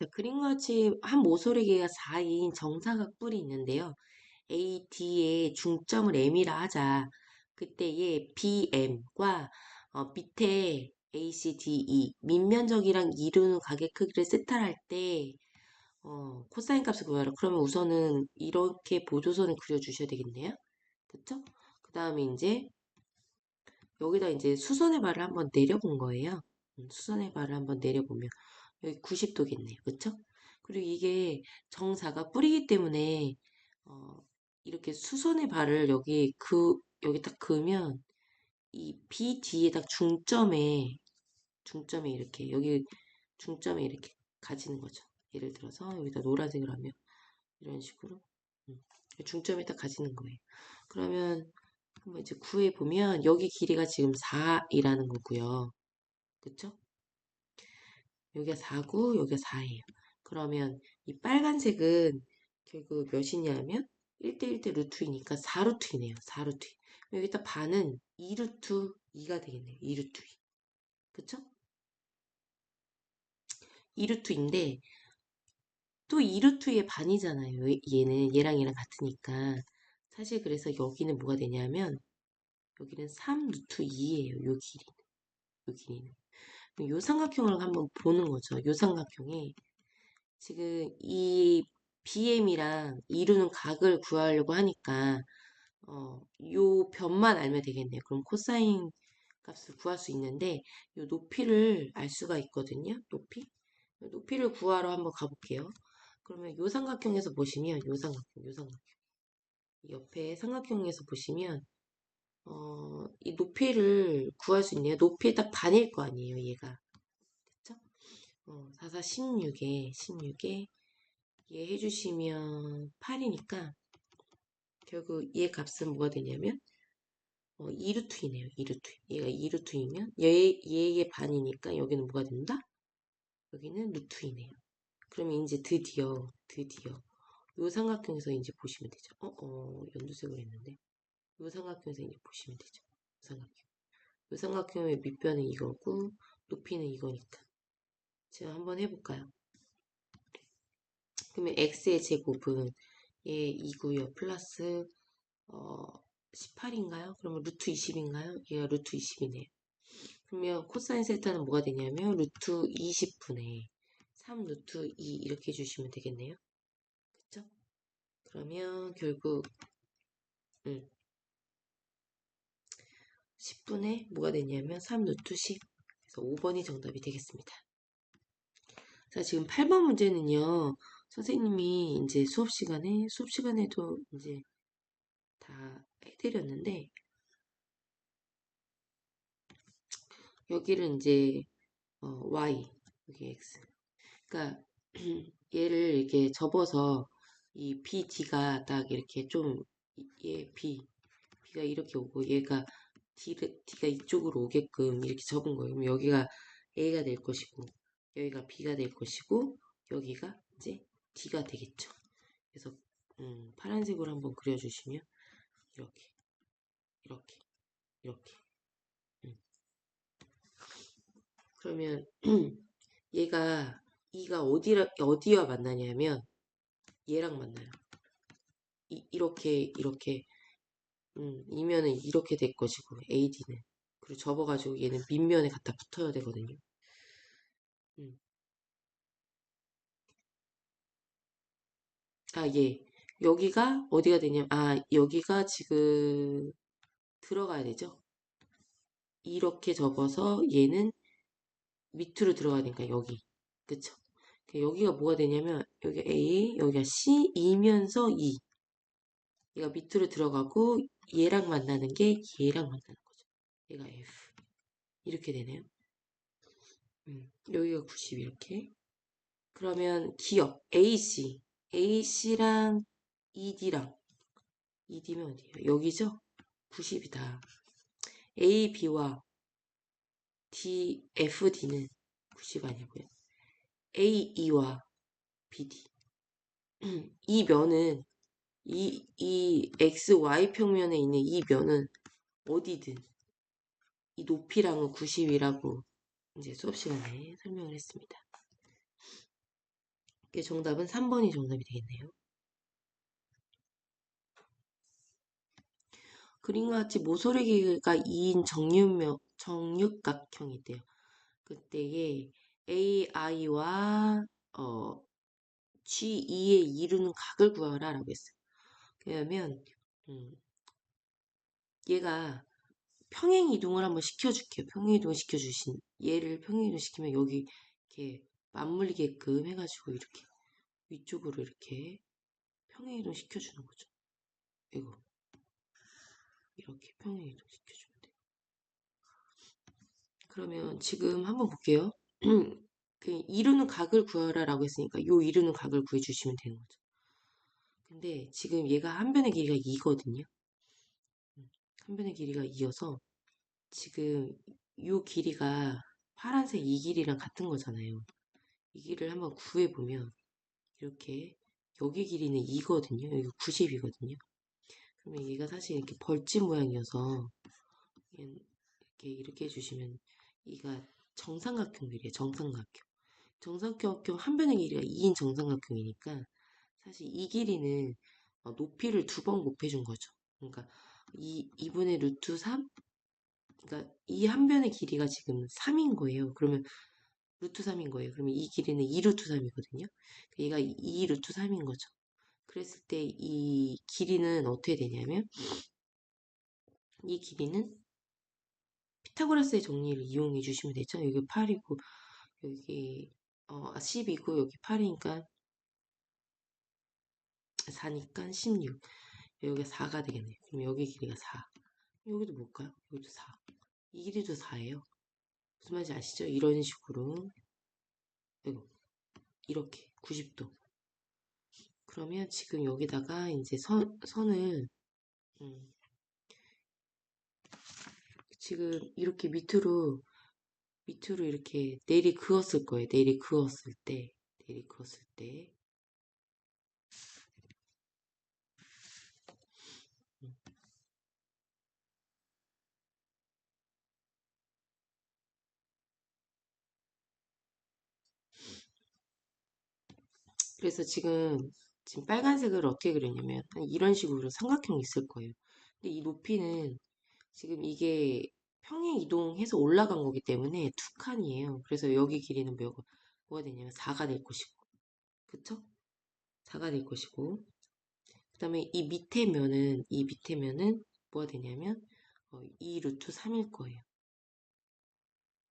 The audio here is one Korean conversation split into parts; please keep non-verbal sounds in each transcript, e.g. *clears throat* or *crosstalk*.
자, 그림과 같이 한 모서리개가 4인 정사각 뿔이 있는데요. AD의 중점을 M이라 하자. 그때의 BM과 어, 밑에 ACDE 밑면적이랑 이루는 가게 크기를 세타할 때 어, 코사인 값을 구하라. 그러면 우선은 이렇게 보조선을 그려주셔야 되겠네요. 그쵸? 그 다음에 이제 여기다 이제 수선의 발을 한번 내려본 거예요. 음, 수선의 발을 한번 내려보면 여기 90도겠네요. 그쵸? 그리고 이게 정사가 뿌리기 때문에 어, 이렇게 수선의 발을 여기 그 여기 딱 그으면 이 B 뒤에 딱 중점에 중점에 이렇게 여기 중점에 이렇게 가지는 거죠. 예를 들어서 여기다 노란색을 하면 이런 식으로 음, 중점에 딱 가지는 거예요. 그러면 한번 이제 구해 보면 여기 길이가 지금 4이라는 거고요. 그쵸? 여기가 4고 여기가 4예요. 그러면 이 빨간색은 결국 몇이냐면 1대1 대 루트이니까 4루트이네요. 4루트. 여기다 반은 2루트 2가 되겠네요. 2루트 2. 그쵸? 2루트인데 또 2루트의 반이잖아요. 얘는 얘랑 얘랑 같으니까. 사실 그래서 여기는 뭐가 되냐면 여기는 3루트 2예요. 요 길이는. 요 길이는. 요 삼각형을 한번 보는 거죠. 요 삼각형에 지금 이 BM이랑 이루는 각을 구하려고 하니까 어, 요 변만 알면 되겠네요. 그럼 코사인 값을 구할 수 있는데 요 높이를 알 수가 있거든요. 높이. 높이를 구하러 한번 가볼게요. 그러면 요 삼각형에서 보시면 요 삼각형, 요 삼각형. 옆에 삼각형에서 보시면 어, 이 높이를 구할 수 있네요. 높이에 딱 반일 거 아니에요, 얘가. 그쵸? 어, 44, 16에, 16에, 얘 해주시면 8이니까, 결국 얘 값은 뭐가 되냐면, 어, 2루트이네요, 2루트. 얘가 2루트이면, 얘, 얘의 반이니까 여기는 뭐가 된다? 여기는 루트이네요. 그러면 이제 드디어, 드디어, 요 삼각형에서 이제 보시면 되죠. 어, 어, 연두색으로 했는데. 요 삼각형에서 이제 보시면 되죠. 요 삼각형. 요 삼각형의 밑변은 이거고 높이는 이거니까. 제가 한번 해볼까요? 그러면 x의 제곱은 얘 2고요. 플러스 어, 18인가요? 그러면 루트 20인가요? 얘가 루트 20이네요. 그러면 코사인 세타는 뭐가 되냐면 루트 20분의 3 루트 2 이렇게 해주시면 되겠네요. 그쵸? 그러면 결국 음, 10분의 뭐가 되냐면 3루트 10. 그래서 5번이 정답이 되겠습니다. 자, 지금 8번 문제는요. 선생님이 이제 수업 시간에, 수업 시간에도 이제 다 해드렸는데, 여기를 이제, 어, y, 여기 x. 그러니까, *clears throat* 얘를 이렇게 접어서 이 b, d가 딱 이렇게 좀, 얘 b, b가 이렇게 오고 얘가 D가, 이쪽으로 오게끔 이렇게 적은 거예요. 그럼 여기가 A가 될 것이고 여기가 B가 될 것이고 여기가 이제 D가 되겠죠. 그래서 음, 파란색으로 한번 그려주시면 이렇게 이렇게 이렇게 음. 그러면 *clears throat* 얘가 E가 어디라, 어디와 만나냐면 얘랑 만나요. 이, 이렇게 이렇게 음, 이면은 이렇게 될 것이고 AD는 그리고 접어가지고 얘는 밑면에 갖다 붙어야 되거든요. 음. 아, 예. 여기가 어디가 되냐면 아, 여기가 지금 들어가야 되죠. 이렇게 접어서 얘는 밑으로 들어가야 되니까 여기. 그쵸? 그러니까 여기가 뭐가 되냐면 여기 A, 여기가 C, 이면서 E. 얘가 밑으로 들어가고 얘랑 만나는 게 얘랑 만나는 거죠. 얘가 F. 이렇게 되네요. 음, 여기가 90 이렇게. 그러면 기억 AC. AC랑 ED랑 ED면 어디예요? 여기죠? 90이다. AB와 D, FD는 90 아니고요. AE와 BD. *clears throat* 이 면은 이, 이 XY 평면에 있는 이 면은 어디든 이 높이랑은 90이라고 이제 수업 시간에 설명을 했습니다. 그 정답은 3번이 정답이 되겠네요. 그림과 같이 모서리가 2인 정육면, 정육각형이 있대요. 그때에 AI와 어, G2의 이루는 각을 구하라 라고 했어요. 그러면 음, 얘가 평행 이동을 한번 시켜줄게요. 평행 이동 시켜주신 얘를 평행 이동 시키면 여기 이렇게 맞물리게끔 해가지고 이렇게 위쪽으로 이렇게 평행 이동 시켜주는 거죠. 이거 이렇게 평행 이동 시켜주면 돼요. 그러면 지금 한번 볼게요. *clears throat* 그 이루는 각을 구하라라고 했으니까 요 이루는 각을 구해주시면 되는 거죠. 근데 지금 얘가 한 변의 길이가 2거든요. 한 변의 길이가 2여서 지금 요 길이가 파란색 이 길이랑 같은 거잖아요. 이 길이를 한번 구해보면 이렇게 여기 길이는 2거든요. 여기 90이거든요. 그러면 얘가 사실 이렇게 벌집 모양이어서 이렇게 이렇게 해주시면 얘가 정삼각형들이에요. 정삼각형. 정삼각형 한 변의 길이가 2인 정삼각형이니까 사실 이 길이는 어, 높이를 두 번 곱해준 거죠. 그러니까 이 2분의 루트 3 그러니까 이 한 변의 길이가 지금 3인 거예요. 그러면 루트 3인 거예요. 그러면 이 길이는 2루트 3이거든요. 얘가 2 루트 3인 거죠. 그랬을 때 이 길이는 어떻게 되냐면 이 길이는 피타고라스의 정리를 이용해 주시면 되죠. 여기 8이고 여기 어, 10이고 아, 여기 8이니까 4니까 16 여기가 4가 되겠네요. 그럼 여기 길이가 4 여기도 뭘까요? 여기도 4 이 길이도 4예요. 무슨 말인지 아시죠? 이런 식으로 이거 이렇게 90도 그러면 지금 여기다가 이제 선, 선을 음, 지금 이렇게 밑으로 밑으로 이렇게 내리 그었을 거예요. 내리 그었을 때 내리 그었을 때 그래서 지금 지금 빨간색을 어떻게 그렸냐면 이런 식으로 삼각형이 있을 거예요. 근데 이 높이는 지금 이게 평행 이동해서 올라간 거기 때문에 두 칸이에요. 그래서 여기 길이는 뭐가, 뭐가 되냐면 4가 될 것이고 그쵸? 4가 될 것이고 그 다음에 이 밑에 면은 이 밑에 면은 뭐가 되냐면 어, 2 루트 3일 거예요.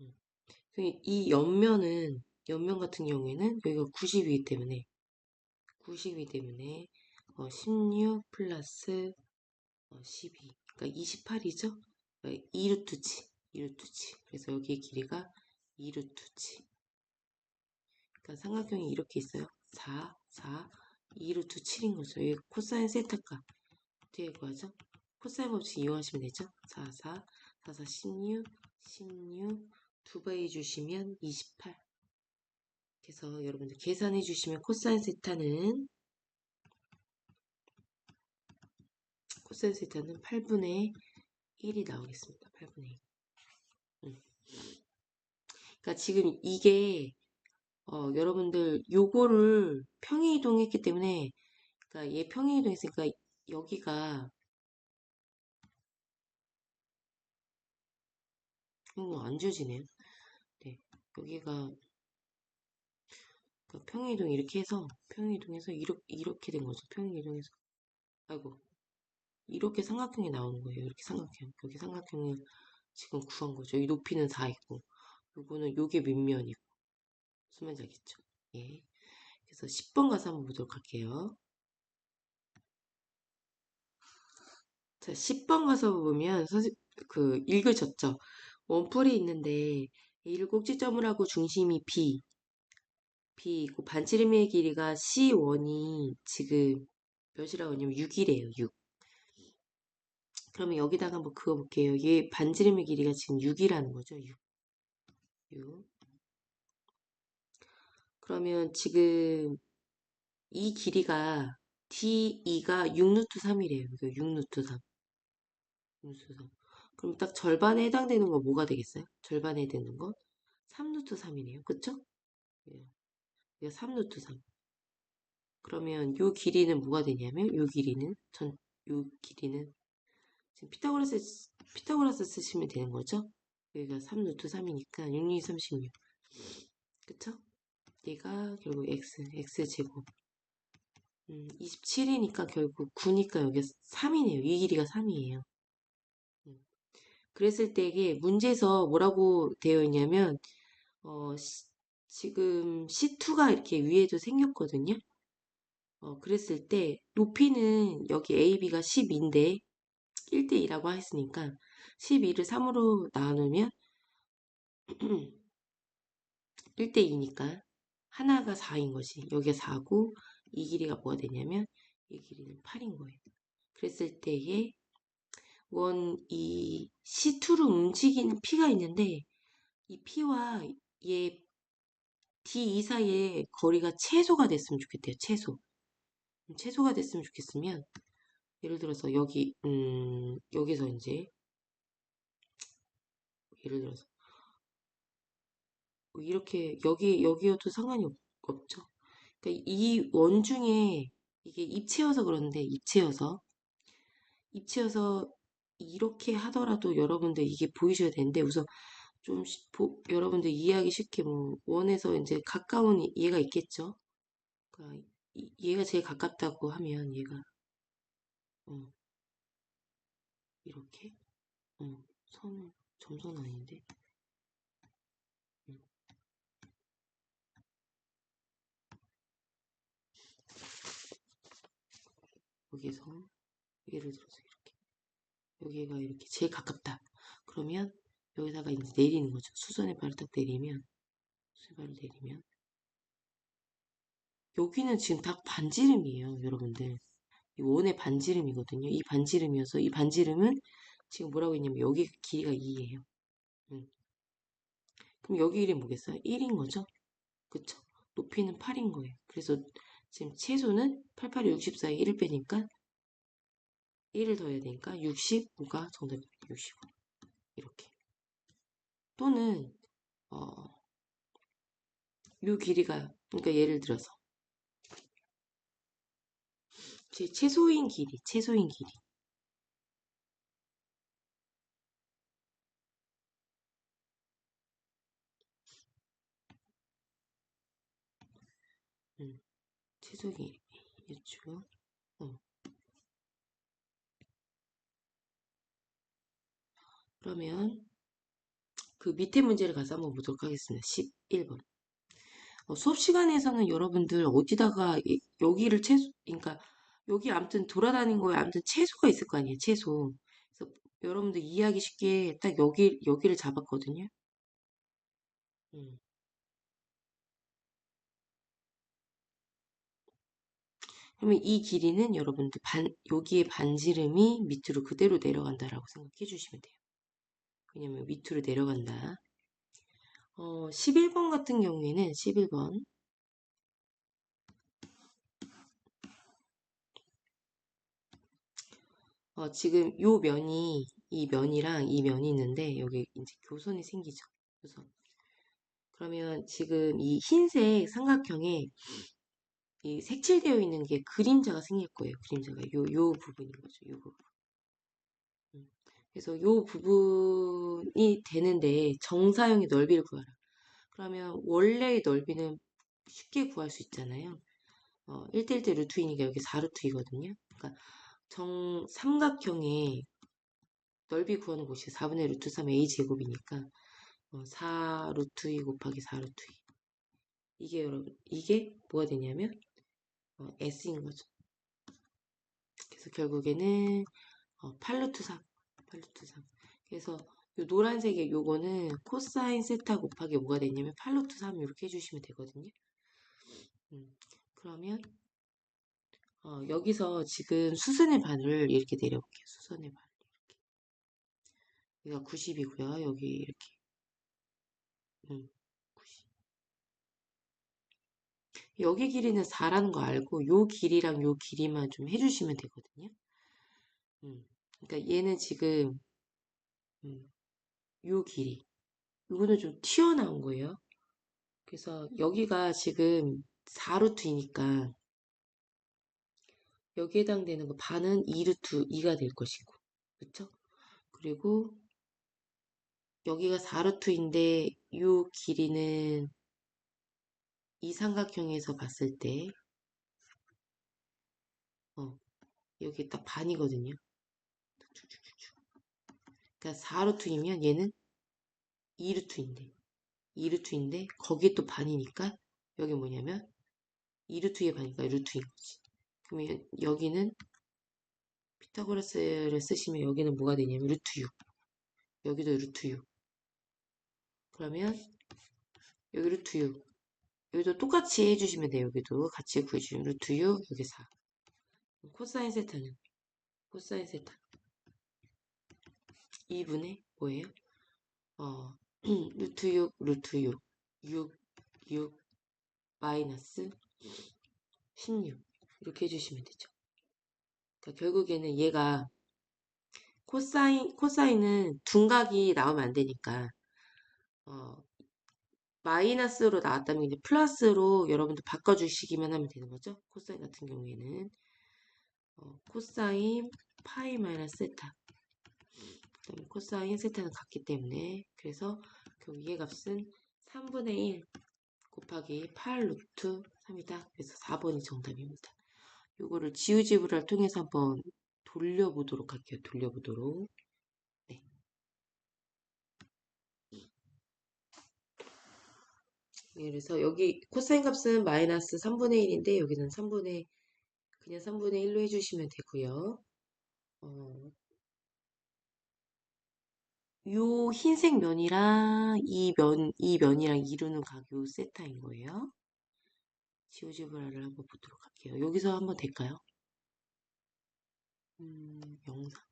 음. 이 옆면은 옆면 같은 경우에는 여기가 90이기 때문에 90이기 때문에 어, 16 플러스 어, 12 그러니까 28이죠? 2루트치 2루트치. 그래서 여기의 길이가 2루트치. 그러니까 삼각형이 이렇게 있어요. 4 4 2루트 7인 거죠. 여기 코사인 세타값. 어떻게 구하죠? 코사인 법칙 이용하시면 되죠? 4 4 4 4 16 16두배 해 주시면 28 그래서 여러분들 계산해 주시면 코사인 세타는 코사인 세타는 8분의 1이 나오겠습니다. 8분의 1. 음. 그러니까 지금 이게 어, 여러분들 요거를 평행 이동했기 때문에 그러니까 얘 평행 이동했으니까 여기가 이거 안 지워지네요. 네, 여기가 평행이동 이렇게 해서 평행이동해서 이렇게, 이렇게 된 거죠. 평행이동해서 아이고 이렇게 삼각형이 나오는 거예요. 이렇게 삼각형 여기 삼각형을 지금 구한 거죠. 이 높이는 4이고 요거는 요게 밑면이고 무슨 말인지 알겠죠? 예. 그래서 10번 가서 한번 보도록 할게요. 자, 10번 가서 보면 선생 그 읽으셨죠? 원뿔이 있는데 일곡지점을 하고 중심이 B B고 반지름의 길이가 C1이 지금 몇이라고 하냐면 6이래요. 6. 그러면 여기다가 한번 그어볼게요. 얘 반지름의 길이가 지금 6이라는 거죠. 6. 6. 그러면 지금 이 길이가 D2가 6루트 3이래요. 6루트 3. 6루트 3. 그럼 딱 절반에 해당되는 거 뭐가 되겠어요? 절반에 해당되는 거? 3루트 3이네요. 그쵸? 예. 이거 3루트 3. 그러면 요 길이는 뭐가 되냐면 요 길이는 전 요 길이는 지금 피타고라스 피타고라스 쓰시면 되는 거죠. 여기가 3 루트 3이니까 6, 6, 36. 그쵸? 얘가 결국 x, x 제곱. 음, 27이니까 결국 9니까 여기 3이네요. 이 길이가 3이에요. 음. 그랬을 때 이게 문제에서 뭐라고 되어 있냐면 어, 시, 지금 C2가 이렇게 위에도 생겼거든요. 어, 그랬을 때 높이는 여기 AB가 12인데 1대2라고 했으니까 12를 3으로 나누면 *clears throat* 1대2니까 하나가 4인 거지. 여기가 4고 이 길이가 뭐가 되냐면 이 길이는 8인 거예요. 그랬을 때에 원 이 C2로 움직이는 P가 있는데 이 P와 얘 D2 사이의 거리가 최소가 됐으면 좋겠대요. 최소. 최소가 됐으면 좋겠으면 예를 들어서 여기 음 여기서 이제 예를 들어서 이렇게 여기 여기여도 상관이 없, 없죠. 그러니까 이 원 중에 이게 입체여서 그런데 입체여서 입체여서 이렇게 하더라도 여러분들 이게 보이셔야 되는데 우선 좀 시- 보- 여러분들 이해하기 쉽게 뭐 원에서 이제 가까운 얘가 있겠죠. 그러니까 이- 얘가 제일 가깝다고 하면 얘가 어, 이렇게 어, 선 점선 아닌데 음, 여기서 예를 들어서 이렇게 여기가 이렇게 제일 가깝다. 그러면 여기다가 이제 내리는 거죠. 수선의 발을 딱 내리면 수선의 발을 내리면 여기는 지금 다 반지름이에요, 여러분들. 이 원의 반지름이거든요. 이 반지름이어서 이 반지름은 지금 뭐라고 했냐면 여기 길이가 2예요. 그럼 여기 길이 뭐겠어요? 1인 거죠? 그쵸? 높이는 8인 거예요. 그래서 지금 최소는 8, 8이 64에 1을 빼니까 1을 더해야 되니까 65가 정답입니다. 65. 이렇게. 또는 어, 요 길이가 그러니까 예를 들어서 제 최소인 길이, 최소인 길이. 음, 최소인 길이. 이쪽. 어. 그러면 그 밑에 문제를 가서 한번 보도록 하겠습니다. 11번. 어, 수업 시간에서는 여러분들 어디다가 이- 여기를 최소, 그러니까 여기 아무튼 돌아다닌 거에 아무튼 채소가 있을 거 아니에요. 채소. 그래서 여러분들 이해하기 쉽게 딱 여기 여기를 잡았거든요. 음. 그러면 이 길이는 여러분들 반 여기에 반지름이 밑으로 그대로 내려간다라고 생각해 주시면 돼요. 왜냐면 밑으로 내려간다. 어, 11번 같은 경우에는 11번 어, 지금 요 면이 이 면이랑 이 면이 있는데 여기 이제 교선이 생기죠. 교선. 그러면 지금 이 흰색 삼각형에 이 색칠되어 있는 게 그림자가 생길 거예요. 그림자가 요, 요 부분인 거죠. 요 부분. 음. 그래서 요 부분이 되는데 정사형의 넓이를 구하라. 그러면 원래의 넓이는 쉽게 구할 수 있잖아요. 어, 1대1대 루트이니까 여기 4루트이거든요. 그러니까 정 삼각형의 넓이 구하는 곳이 4분의 루트 3 a 제곱이니까 어, 4 루트 2 곱하기 4 루트 2 이게 여러분 이게 뭐가 되냐면 어, s인 거죠. 그래서 결국에는 어, 8 루트 3 8 루트 3 그래서 요 노란색의 요거는 코사인 세타 곱하기 뭐가 되냐면 8 루트 3 이렇게 해주시면 되거든요. 음, 그러면 어, 여기서 지금 수선의 반을 이렇게 내려볼게요. 수선의 반 이렇게 여기가 90이고요. 여기 이렇게 음, 90. 여기 길이는 4라는 거 알고 요 길이랑 요 길이만 좀 해주시면 되거든요. 음, 그러니까 얘는 지금 음, 요 길이 이거는 좀 튀어나온 거예요. 그래서 여기가 지금 4루트이니까 여기에 해당되는 거 반은 2루트 2가 될 것이고 그쵸? 그리고 여기가 4루트인데 이 길이는 이 삼각형에서 봤을 때 어, 여기 딱 반이거든요. 그러니까 4루트이면 얘는 2루트인데 2루트인데 거기에 또 반이니까 여기 뭐냐면 2루트의 반이니까 루트인 거지. 그러면 여기는 피타고라스를 쓰시면 여기는 뭐가 되냐면 루트 6 여기도 루트 6 그러면 여기 루트 6 여기도 똑같이 해주시면 돼요. 여기도. 같이 구해주시면 루트 6 여기 4 코사인 세타는 코사인 세타 2분의 뭐예요? 어, *clears throat* 루트 6 루트 6 6 6 마이너스 16 이렇게 해주시면 되죠. 그러니까 결국에는 얘가 코사인 코사인은 둔각이 나오면 안 되니까 어, 마이너스로 나왔다면 이제 플러스로 여러분들 바꿔주시기만 하면 되는 거죠. 코사인 같은 경우에는 어, 코사인 파이 마이너스 세타 코사인 세타는 같기 때문에 그래서 그 위의 값은 3분의 1 곱하기 8 루트 3이다. 그래서 4번이 정답입니다. 요거를 지우지브를 통해서 한번 돌려보도록 할게요. 돌려보도록. 네. 네, 그래서 여기 코사인 값은 마이너스 3분의 1인데 여기는 3분의 그냥 3분의 1로 해주시면 되고요. 어, 요 흰색 면이랑 이 면, 이 면이랑 이루는 각요 세타인 거예요. 지오지브라를 한번 보도록 할게요. 여기서 한번 될까요? 음, 영상.